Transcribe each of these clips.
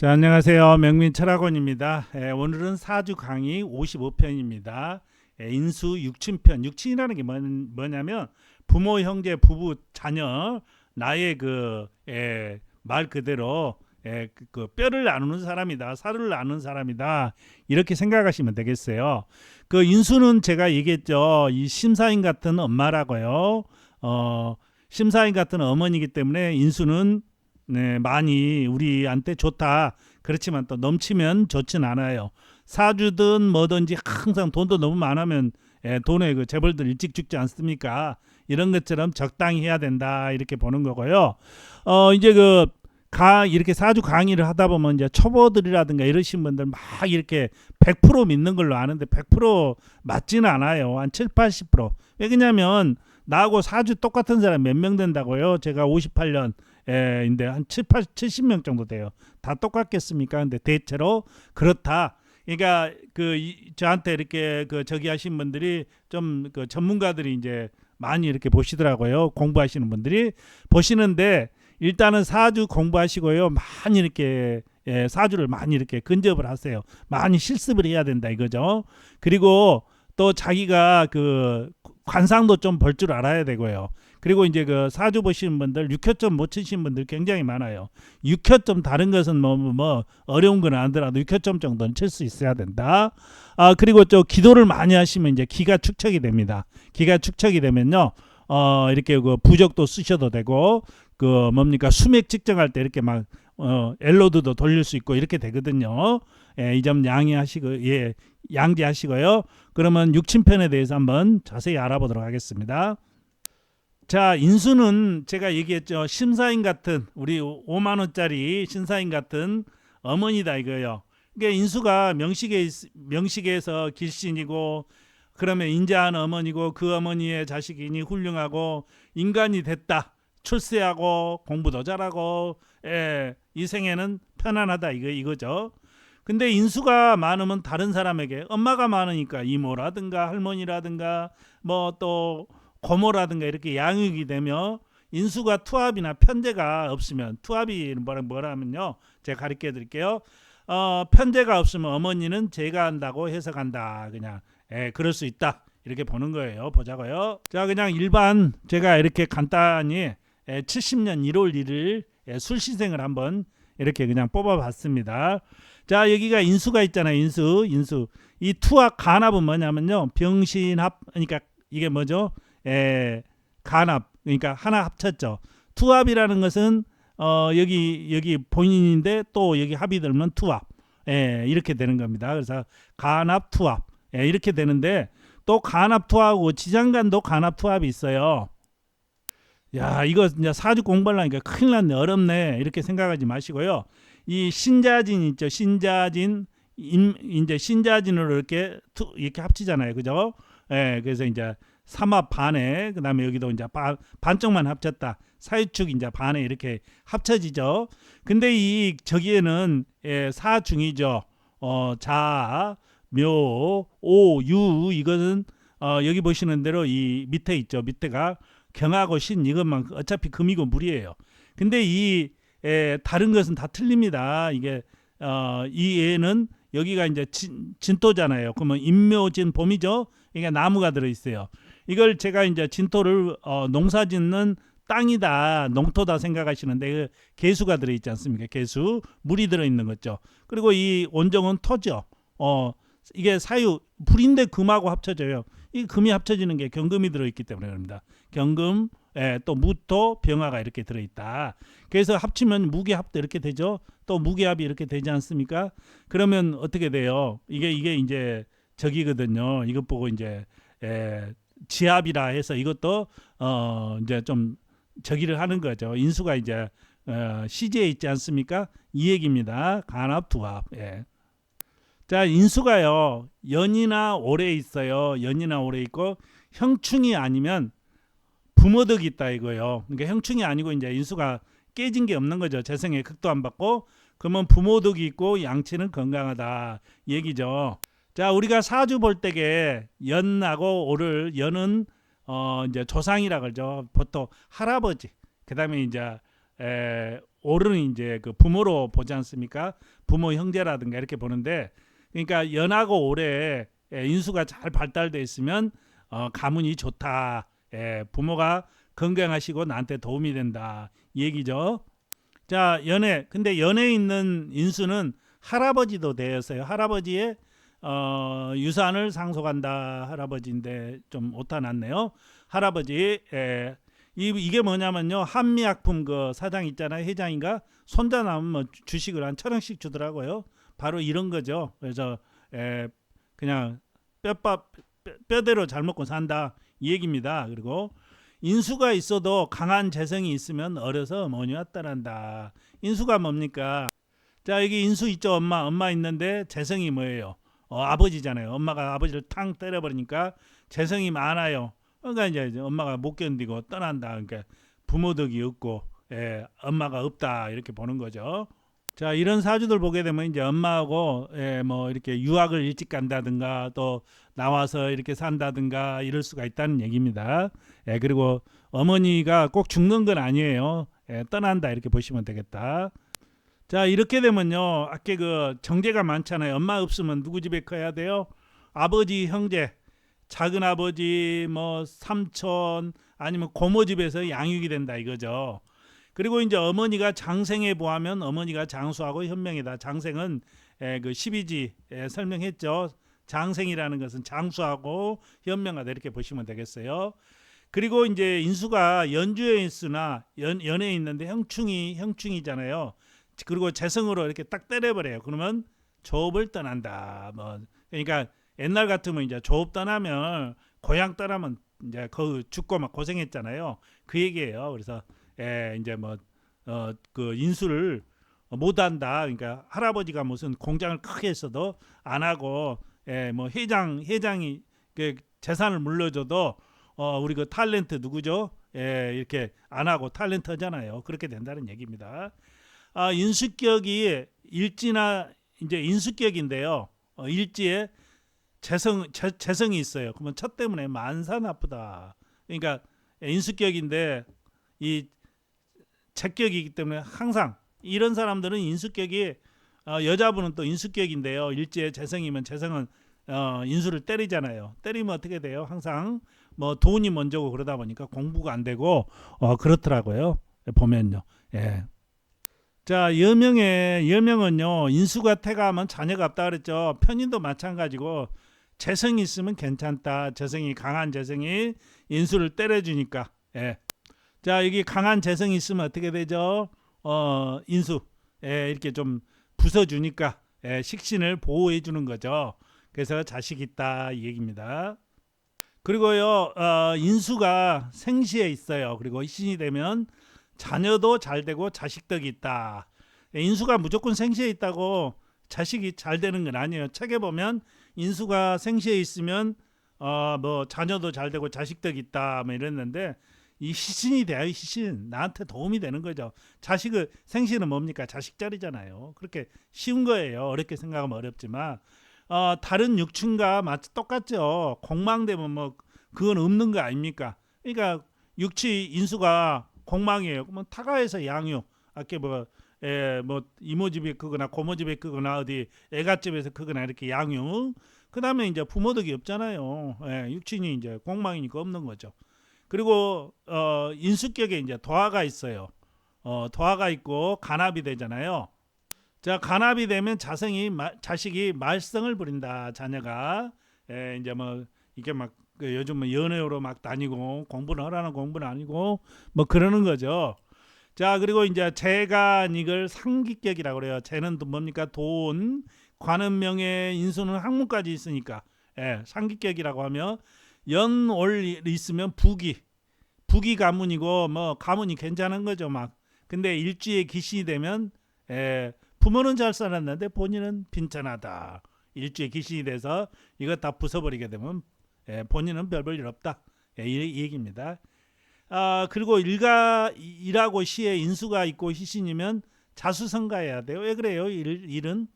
자, 안녕하세요. 명민 철학원입니다. 예, 오늘은 사주 강의 55편입니다. 예, 인수 육친편. 육친이라는 게 뭐, 뭐냐면 부모, 형제, 부부, 자녀, 나의 그, 예, 말 그대로 예, 그, 그 뼈를 나누는 사람이다. 살을 나누는 사람이다. 이렇게 생각하시면 되겠어요. 그 인수는 제가 얘기했죠. 이 심사인 같은 엄마라고요. 어, 심사인 같은 어머니이기 때문에 인수는 네, 많이 우리한테 좋다. 그렇지만 또 넘치면 좋진 않아요. 사주든 뭐든지 항상 돈도 너무 많으면 예, 돈에 그 재벌들 일찍 죽지 않습니까? 이런 것처럼 적당히 해야 된다 이렇게 보는 거고요. 어 이제 그 가 이렇게 사주 강의를 하다 보면 이제 초보들이라든가 이러신 분들 막 이렇게 100% 믿는 걸로 아는데 100% 맞지는 않아요. 한 7, 80%. 왜냐면 나하고 사주 똑같은 사람 몇 명 된다고요. 제가 58년 예, 인데 한 7, 80, 70명 정도 돼요. 다 똑같겠습니까? 근데 대체로 그렇다. 그러니까 그 이, 저한테 이렇게 그 저기 하신 분들이 좀 그 전문가들이 이제 많이 이렇게 보시더라고요. 공부하시는 분들이 보시는데 일단은 사주 공부하시고요. 많이 이렇게 예, 사주를 많이 이렇게 근접을 하세요. 많이 실습을 해야 된다 이거죠. 그리고 또 자기가 그 관상도 좀 볼 줄 알아야 되고요. 그리고 이제 그 사주 보시는 분들 육효점 못 치신 분들 굉장히 많아요. 육효점 다른 것은 뭐, 뭐, 뭐 어려운 건 아니더라도 육효점 정도는 칠 수 있어야 된다. 아 그리고 저 기도를 많이 하시면 이제 기가 축척이 됩니다. 기가 축척이 되면요. 어 이렇게 그 부적도 쓰셔도 되고 그 뭡니까 수맥 측정할 때 이렇게 막 어, 엘로드도 돌릴 수 있고 이렇게 되거든요. 예, 이 점 양해하시고 예, 양지하시고요. 그러면 육친편에 대해서 한번 자세히 알아보도록 하겠습니다. 자, 인수는 제가 얘기했죠. 심사인 같은 우리 5만 원짜리 심사인 같은 어머니다 이거예요. 그러니까 인수가 명식에 있- 명식에서 길신이고 그러면 인자한 어머니고 그 어머니의 자식이니 훌륭하고 인간이 됐다. 출세하고 공부도 잘하고 예, 이 생에는 편안하다 이거 이거죠. 근데 인수가 많으면 다른 사람에게 엄마가 많으니까 이모라든가 할머니라든가 뭐또 고모라든가 이렇게 양육이 되며 인수가 투합이나 편제가 없으면 투합이 뭐라 뭐라면요 제가 가르쳐 드릴게요 어 편제가 없으면 어머니는 제가 한다고 해석한다 그냥 예 그럴 수 있다 이렇게 보는 거예요 보자고요 자 그냥 일반 제가 이렇게 간단히 예, 70년 1월 1일 예, 술시생을 한번 이렇게 그냥 뽑아봤습니다. 자 여기가 인수가 있잖아요. 인수, 인수. 이 투합 간합은 뭐냐면요. 병신합 그러니까 이게 뭐죠? 에, 간합 그러니까 하나 합쳤죠. 투합이라는 것은 어 여기 여기 본인인데 또 여기 합이 들면 투합. 예, 이렇게 되는 겁니다. 그래서 간합 투합. 예, 이렇게 되는데 또 간합 투합하고 지장간도 간합 투합이 있어요. 야, 이거 이제 사주 공부하려니까 큰일 났네. 어렵네. 이렇게 생각하지 마시고요. 이 신자진 있죠. 신자진 임, 이제 신자진으로 이렇게 투, 이렇게 합치잖아요. 그죠? 예, 그래서 이제 삼합 반에 그다음에 여기도 이제 반, 반쪽만 합쳤다. 사유축 이제 반에 이렇게 합쳐지죠. 근데 이 저기에는 예, 사중이죠. 어, 자, 묘, 오, 유 이거는 어, 여기 보시는 대로 이 밑에 있죠. 밑에가 경하고 신 이것만 어차피 금이고 물이에요. 근데 이 에, 다른 것은 다 틀립니다. 이게 어, 이 애는 여기가 이제 진, 진토잖아요. 그러면 인묘진 봄이죠. 이게 나무가 들어 있어요. 이걸 제가 이제 진토를 어, 농사 짓는 땅이다, 농토다 생각하시는데 그 개수가 들어 있지 않습니까? 개수 물이 들어 있는 거죠. 그리고 이 온정은 토죠. 어, 이게 사유 불인데 금하고 합쳐져요. 이 금이 합쳐지는 게 경금이 들어 있기 때문에 그럽니다. 경금, 예, 또 무토, 병화가 이렇게 들어 있다. 그래서 합치면 무게합도 이렇게 되죠. 또 무게합이 이렇게 되지 않습니까? 그러면 어떻게 돼요? 이게 이게 이제 저기거든요. 이것 보고 이제 예, 지합이라 해서 이것도 어 이제 좀 저기를 하는 거죠. 인수가 이제 어, 시제에 있지 않습니까? 이 얘기입니다. 간합, 두합. 예. 자, 인수가요. 연이나 오래 있어요. 연이나 오래 있고 형충이 아니면 부모덕이 있다 이거요. 그러니까 형충이 아니고 이제 인수가 깨진 게 없는 거죠. 재성에 극도 안 받고 그러면 부모덕이 있고 양치는 건강하다 얘기죠. 자, 우리가 사주 볼 때게 연하고 오를 연은 어 이제 조상이라 그러죠. 보통 할아버지. 그다음에 이제 에, 오르는 이제 그 부모로 보지 않습니까? 부모 형제라든가 이렇게 보는데 그러니까 연하고 에, 인수가 잘 발달돼 있으면 어, 가문이 좋다. 에, 부모가 건강하시고 나한테 도움이 된다. 이 얘기죠. 자 연애 근데 연애에 있는 인수는 할아버지도 되었어요. 할아버지의 어, 유산을 상속한다 할아버지인데 좀 오타 났네요. 할아버지 에, 이, 이게 뭐냐면요 한미약품 그 사장 있잖아요 회장인가 손자 나면 뭐 주- 주식을 한 천 원씩 주더라고요. 바로 이런 거죠. 그래서 에, 그냥 뼈밥 뼈- 뼈대로 잘 먹고 산다 이 얘기입니다. 그리고 인수가 있어도 강한 재성이 있으면 어려서 어머니와 따란다. 인수가 뭡니까? 자 여기 인수 있죠 엄마 엄마 있는데 재성이 뭐예요? 어, 아버지잖아요. 엄마가 아버지를 탕 때려버리니까 재성이 많아요. 그러니까 이제 엄마가 못 견디고 떠난다. 그러니까 부모 덕이 없고 예, 엄마가 없다 이렇게 보는 거죠. 자 이런 사주들 보게 되면 이제 엄마하고 예, 뭐 이렇게 유학을 일찍 간다든가 또 나와서 이렇게 산다든가 이럴 수가 있다는 얘기입니다. 예, 그리고 어머니가 꼭 죽는 건 아니에요. 예, 떠난다 이렇게 보시면 되겠다. 자 이렇게 되면요. 아까 그 정제가 많잖아요. 엄마 없으면 누구 집에 커야 돼요? 아버지 형제. 작은 아버지 뭐 삼촌 아니면 고모 집에서 양육이 된다 이거죠. 그리고 이제 어머니가 장생에 보하면 어머니가 장수하고 현명이다. 장생은 에, 그 12지 에, 설명했죠. 장생이라는 것은 장수하고 현명하다. 이렇게 보시면 되겠어요. 그리고 이제 인수가 연주에 있으나 연, 연에 있는데 형충이 형충이잖아요 그리고 재성으로 이렇게 딱 때려버려요. 그러면 조업을 떠난다. 뭐 그러니까 옛날 같으면 이제 조업 떠나면 고향 떠나면 이제 그 죽고 막 고생했잖아요. 그 얘기예요. 그래서 예, 이제 뭐어그 인수를 못한다. 그러니까 할아버지가 무슨 공장을 크게 했어도 안 하고 예, 뭐 회장 회장이 그 재산을 물려줘도 어 우리 그 탤런트 누구죠? 예, 이렇게 안 하고 탤런트 하잖아요. 그렇게 된다는 얘기입니다. 아, 인수격이 일지나 이제 인수격인데요. 어, 일지에 재성 재, 재성이 있어요. 그러면 첫 때문에 만사 나쁘다. 그러니까 인수격인데 이 재격이기 때문에 항상 이런 사람들은 인수격이 어, 여자분은 또 인수격인데요. 일지에 재성이면 재성은 어, 인수를 때리잖아요. 때리면 어떻게 돼요? 항상 뭐 돈이 먼저고 그러다 보니까 공부가 안 되고 어, 그렇더라고요. 보면요. 예. 자 여명의 여명은요 인수가 태가하면 자녀가 없다 그랬죠. 편인도 마찬가지고 재성이 있으면 괜찮다. 재성이 강한 재성이 인수를 때려주니까. 예. 자 여기 강한 재성이 있으면 어떻게 되죠? 어 인수. 예, 이렇게 좀 부숴주니까 예, 식신을 보호해 주는 거죠. 그래서 자식 있다 이 얘기입니다. 그리고요 어, 인수가 생시에 있어요. 그리고 신이 되면 자녀도 잘 되고 자식덕이 있다. 인수가 무조건 생시에 있다고 자식이 잘 되는 건 아니에요. 책에 보면 인수가 생시에 있으면 어 뭐 자녀도 잘 되고 자식덕이 있다 뭐 이랬는데 이 희신이 돼요. 희신 나한테 도움이 되는 거죠. 자식을 생시는 뭡니까 자식 자리잖아요. 그렇게 쉬운 거예요. 어렵게 생각하면 어렵지만 어 다른 육춘과 마치 똑같죠. 공망되면 뭐 그건 없는 거 아닙니까? 그러니까 육치 인수가 공망이에요. 그러면 타가에서 양육, 아까 뭐, 에, 뭐 이모 집에 크거나 고모 집에 크거나 어디 애가집에서 크거나 이렇게 양육. 그 다음에 이제 부모덕이 없잖아요. 예, 육친이 이제 공망이니까 없는 거죠. 그리고 어, 인수격에 이제 도화가 있어요. 어, 도화가 있고 간합이 되잖아요. 자, 간합이 되면 자성이 마, 자식이 말썽을 부린다. 자녀가 에, 이제 뭐 이게 막그 요즘 뭐 연애로 막 다니고 공부를 하라는 공부는 아니고 뭐 그러는 거죠. 자 그리고 이제 재간 이걸 상기격이라고 그래요. 재는 또 뭡니까 돈, 관은 명예, 인수는 학문까지 있으니까 예, 상기격이라고 하면 연올 있으면 부기, 부기 가문이고 뭐 가문이 괜찮은 거죠 막. 근데 일주에 기신이 되면 예, 부모는 잘 살았는데 본인은 빈천하다. 일주에 기신이 돼서 이거 다 부숴버리게 되면 예, 본인은 별 볼 일 없다. 예, 이, 이 얘기입니다. 아 그리고 일가 일하고 시에 인수가 있고 희신이면 자수성가해야 돼요. 왜 그래요? 일, 일은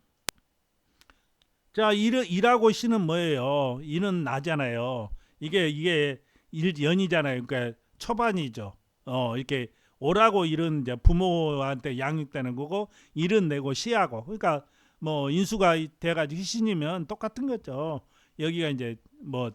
자 일, 일하고 시는 뭐예요? 일은 나잖아요. 이게 이게 일 연이잖아요. 그러니까 초반이죠. 어 이렇게 오라고 일은 이제 부모한테 양육되는 거고 일은 내고 시하고 그러니까 뭐 인수가 돼가지고 희신이면 똑같은 거죠. 여기가 이제 뭐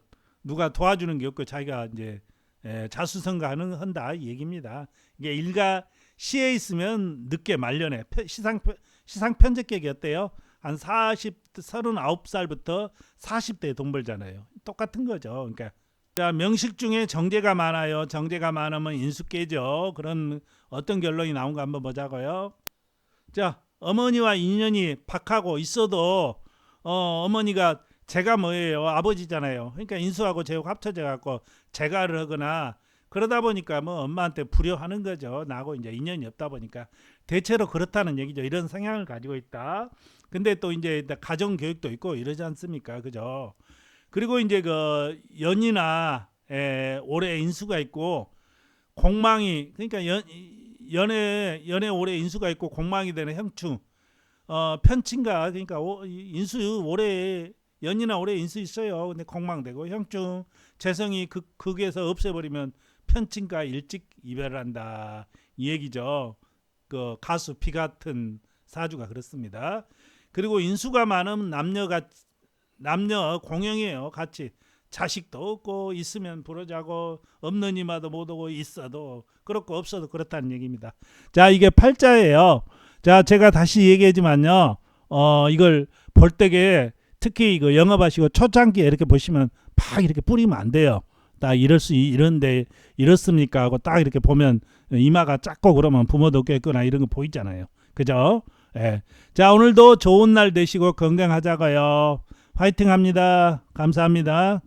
누가 도와주는 게 없고 자기가 이제 에, 자수성가하는 한다 이 얘기입니다. 이게 일가 시에 있으면 늦게 말년에 펴- 시상 시상 편제객이 어때요? 한 40, 39살부터 40대에 돈 벌잖아요. 똑같은 거죠. 그러니까 자, 명식 중에 정제가 많아요. 정제가 많으면 인수께죠. 그런 어떤 결론이 나온가 한번 보자고요. 자, 어머니와 인연이 박하고 있어도 어, 어머니가 제가 뭐예요? 아버지잖아요. 그러니까 인수하고 제육 합쳐져 갖고 재가를 하거나 그러다 보니까 뭐 엄마한테 불효하는 거죠. 나하고 이제 인연이 없다 보니까 대체로 그렇다는 얘기죠. 이런 성향을 가지고 있다. 근데 또 이제 가정 교육도 있고 이러지 않습니까? 그죠? 그리고 이제 그 연이나 에, 올해 인수가 있고 공망이 그러니까 연 연애 연애 올해 인수가 있고 공망이 되는 형충 어 편친가 그러니까 오, 인수 올해 연이나 올해 인수 있어요. 근데 공망되고 형충 재성이 극 극에서 없애버리면 편친과 일찍 이별을 한다 이 얘기죠. 그 가수 피 같은 사주가 그렇습니다. 그리고 인수가 많으면 남녀가 남녀 공영이에요. 같이 자식도 없고 있으면 부러자고 없는 이마도 못 오고 있어도 그렇고 없어도 그렇다는 얘기입니다. 자 이게 팔자예요. 자 제가 다시 얘기하지만요. 어 이걸 볼 때게 특히 이거 영업하시고 초창기에 이렇게 보시면 막 이렇게 뿌리면 안 돼요. 딱 이럴 수 이런데 이렇습니까 하고 딱 이렇게 보면 이마가 작고 그러면 부모도 없겠거나 이런 거 보이잖아요. 그죠? 예. 자 오늘도 좋은 날 되시고 건강하자고요. 화이팅 합니다. 감사합니다.